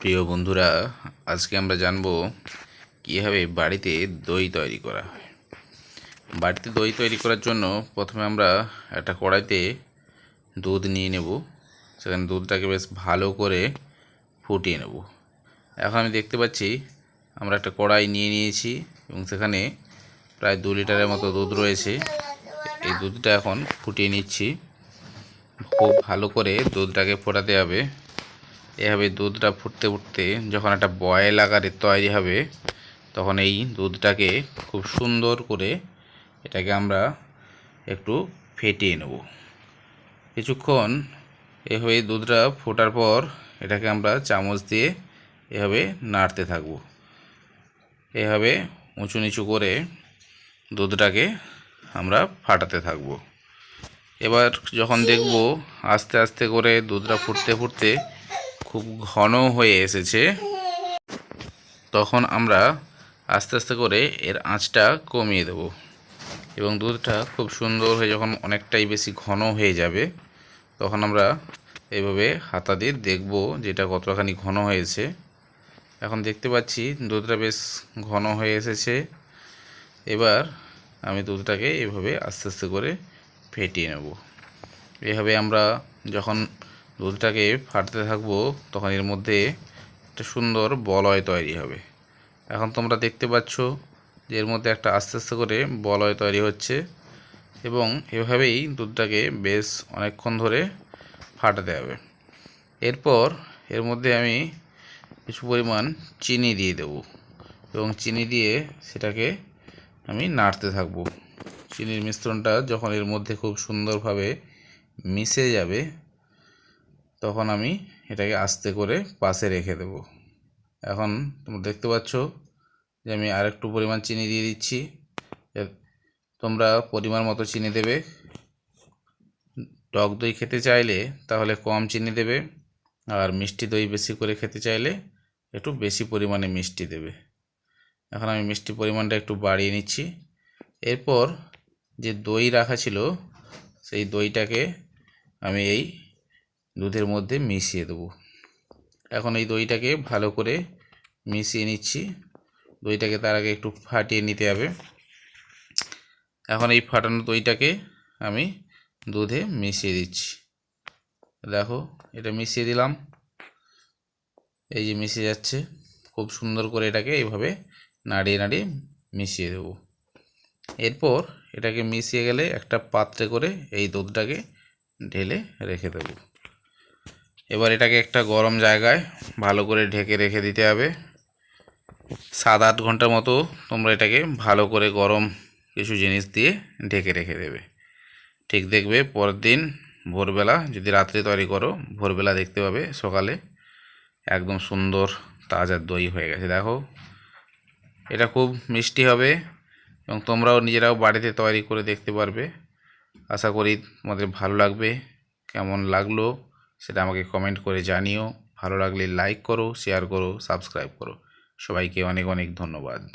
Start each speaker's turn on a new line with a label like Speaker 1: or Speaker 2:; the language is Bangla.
Speaker 1: প্রিয় বন্ধুরা, আজকে আমরা জানব কীভাবে বাড়িতে দই তৈরি করা হয়। বাড়িতে দই তৈরি করার জন্য প্রথমে আমরা একটা কড়াইতে দুধ নিয়ে নেব। সেখানে দুধটাকে বেশ ভালো করে ফুটিয়ে নেব। এখন আমি দেখতে পাচ্ছি আমরা একটা কড়াই নিয়ে নিয়েছি এবং সেখানে প্রায় দু লিটারের মতো দুধ রয়েছে। এই দুধটা এখন ফুটিয়ে নিচ্ছি। খুব ভালো করে দুধটাকে ফোটাতে হবে। এভাবে দুধটা ফুটতে ফুটতে যখন একটা বয়েল আকারে তৈরি হবে, তখন এই দুধটাকে খুব সুন্দর করে এটাকে আমরা একটু ফেটিয়ে নেব। কিছুক্ষণ এভাবে দুধটা ফোটার পর এটাকে আমরা চামচ দিয়ে এভাবে নাড়তে থাকব। এভাবে উঁচু নিচু করে দুধটাকে আমরা ফাটাতে থাকব। এবার যখন দেখব আস্তে আস্তে করে দুধটা ফুটতে ফুটতে খুব ঘন হয়ে এসেছে। তখন আমরা আস্তে আস্তে করে এর আঁচটা কমিয়ে দেব এবং দুধটা খুব সুন্দর হয়ে যখন অনেকটাই বেশি ঘন হয়ে যাবে, তখন আমরা এইভাবে হাতা দিয়ে দেখব যেটা কতখানি ঘন হয়েছে। এখন দেখতে পাচ্ছি দুধটা বেশ ঘন হয়ে এসেছে। এবার আমি দুধটাকে এভাবে আস্তে আস্তে করে ফেটিয়ে নেব। এভাবে আমরা যখন দুধটাকে ফাটতে থাকব, তখন এর মধ্যে একটা সুন্দর বলয় তৈরি হবে। এখন তোমরা দেখতে পাচ্ছ যে এর মধ্যে একটা আস্তে আস্তে করে বলয় তৈরি হচ্ছে এবং এভাবেই দুধটাকে বেশ অনেকক্ষণ ধরে ফাটাতে হবে। এরপর এর মধ্যে আমি কিছু পরিমাণ চিনি দিয়ে দেব এবং চিনি দিয়ে সেটাকে আমি নাড়তে থাকব। চিনির মিশ্রণটা যখন এর মধ্যে খুব সুন্দরভাবে মিশে যাবে তখন আমি এটাকে আস্তে করে পাশে রেখে দেব। এখন তোমরা দেখতে পাচ্ছ যে আমি আরেকটু পরিমাণ চিনি দিয়ে দিচ্ছি। তোমরা পরিমাণ মতো চিনি দেবে। টক দই খেতে চাইলে তাহলে কম চিনি দেবে আর মিষ্টি দই বেশি করে খেতে চাইলে একটু বেশি পরিমাণে মিষ্টি দেবে। এখন আমি মিষ্টি পরিমাণটা একটু বাড়িয়ে নিচ্ছি। এরপর যে দই রাখা ছিল, সেই দইটাকে আমি এই দুধের মধ্যে মিশিয়ে দেবো। এখন এই দইটাকে ভালো করে মিশিয়ে নিচ্ছি। দইটাকে তার আগে একটু ফাটিয়ে নিতে হবে। এখন এই ফাটানো দইটাকে আমি দুধে মিশিয়ে দিচ্ছি। দেখো, এটা মিশিয়ে দিলাম। এই যে মিশে যাচ্ছে, খুব সুন্দর করে এটাকে এইভাবে নাড়িয়ে নাড়িয়ে মিশিয়ে দেবো। এরপর এটাকে মিশিয়ে গেলে একটা পাত্রে করে এই দুধটাকে ঢেলে রেখে দেবো। এবার এটাকে একটা গরম জায়গায় ভালো করে ঢেকে রেখে দিতে হবে। সাত আট ঘণ্টার মতো তোমরা এটাকে ভালো করে গরম কিছু জিনিস দিয়ে ঢেকে রেখে দেবে। ঠিক দেখবে পরের দিন ভোরবেলা যদি রাত্রে তৈরি করো, ভোরবেলা দেখতে পাবে সকালে একদম সুন্দর তাজা দই হয়ে গেছে। দেখো, এটা খুব মিষ্টি হবে এবং তোমরাও নিজেরাও বাড়িতে তৈরি করে দেখতে পারবে। আশা করি তোমাদের ভালো লাগবে, কেমন লাগল সেটা আমাকে কমেন্ট করে জানিও। ভালো লাগলে লাইক করো শেয়ার করো সাবস্ক্রাইব করো। সবাইকে অনেক অনেক ধন্যবাদ।